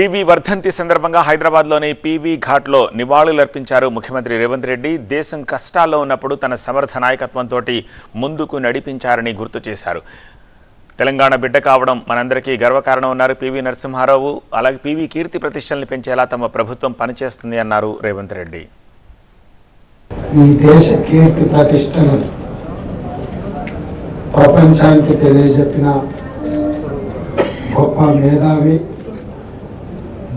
PV వర్ధంతి సందర్భంగా హైదరాబాద్లోని పివి ఘాట్లో నివాళులర్పించారు ముఖ్యమంత్రి రేవంత్ రెడ్డి. దేశం కష్టాల్లో ఉన్నప్పుడు తన సమర్థ నాయకత్వంతో ముందుకు నడిపించారని గుర్తు చేశారు. తెలంగాణ బిడ్డ కావడం మనందరికీ గర్వకారణం ఉన్నారు పివి నరసింహారావు. అలాగే పివి కీర్తి ప్రతిష్టల్ని పెంచేలా తమ ప్రభుత్వం పనిచేస్తుంది అన్నారు రేవంత్ రెడ్డి. ఈ దేశ కీర్తి ప్రపంచానికి తెలియజెప్పిన గొప్ప మేధావి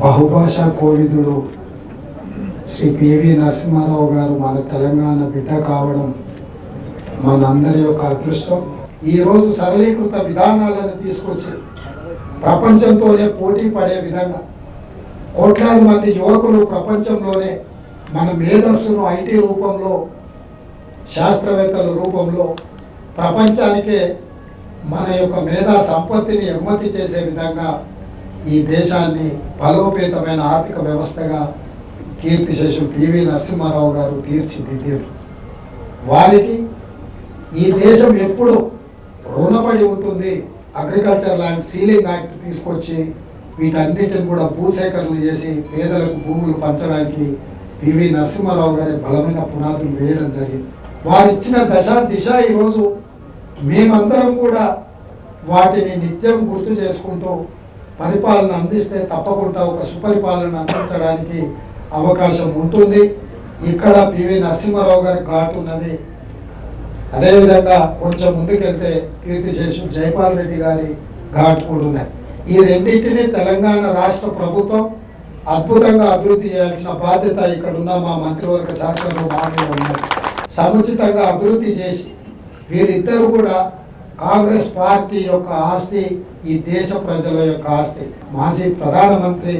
బహుభాషా కోవిదుడు శ్రీ పివి నరసింహారావు గారు మన తెలంగాణ బిడ్డ కావడం మనందరి యొక్క అదృష్టం. ఈరోజు సరళీకృత విధానాలను తీసుకొచ్చి ప్రపంచంతోనే పోటీ పడే విధంగా కోట్లాది మంది యువకులు ప్రపంచంలోనే మన మేధస్సును ఐటీ రూపంలో శాస్త్రవేత్తల రూపంలో ప్రపంచానికే మన యొక్క మేధా సంపత్తిని ఎగుమతి చేసే విధంగా ఈ దేశాన్ని బలోపేతమైన ఆర్థిక వ్యవస్థగా కీర్తిశేషు పివి నరసింహారావు గారు తీర్చిదిద్దారు. వారికి ఈ దేశం ఎప్పుడు రుణపడి ఉంటుంది అగ్రికల్చర్ ల్యాండ్ సీలింగ్ యాక్ట్ తీసుకొచ్చి వీటన్నిటిని కూడా భూసేకరణ చేసి పేదలకు భూములు పంచడానికి పివి నరసింహారావు గారి బలమైన పునాదులు వేయడం జరిగింది. వారు ఇచ్చిన దశ దిశ ఈరోజు మేమందరం కూడా వాటిని నిత్యం గుర్తు చేసుకుంటూ పరిపాలన అందిస్తే తప్పకుండా ఒక సుపరిపాలన అందించడానికి అవకాశం ఉంటుంది. ఇక్కడ పివి నరసింహారావు గారి ఘాట్ ఉన్నది. అదేవిధంగా కొంచెం ముందుకెళ్తే కీర్తిశేషు జైపాల్ రెడ్డి గారి ఘాట్ కూడా ఉన్నాయి ఈ రెండింటిని తెలంగాణ రాష్ట్ర ప్రభుత్వం అద్భుతంగా అభివృద్ధి చేయాల్సిన బాధ్యత ఇక్కడ ఉన్న మా మంత్రివర్గ శాఖలో మా ఉన్నారు సముచితంగా అభివృద్ధి చేసి వీరిద్దరు కూడా కాంగ్రెస్ పార్టీ యొక్క ఆస్తి ఈ దేశ ప్రజల యొక్క ఆస్తి. మాజీ ప్రధానమంత్రి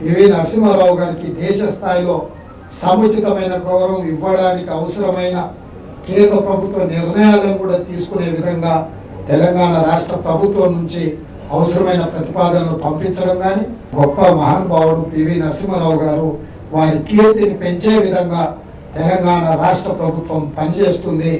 పివి నరసింహారావు గారికి దేశ స్థాయిలో సముచితమైన గౌరవం ఇవ్వడానికి అవసరమైన కేంద్ర ప్రభుత్వ నిర్ణయాలను కూడా తీసుకునే విధంగా తెలంగాణ రాష్ట్ర ప్రభుత్వం నుంచి అవసరమైన ప్రతిపాదనలు పంపించడం కానీ గొప్ప మహానుభావుడు పివి నరసింహారావు గారు వారి కీర్తిని పెంచే విధంగా తెలంగాణ రాష్ట్ర ప్రభుత్వం పనిచేస్తుంది.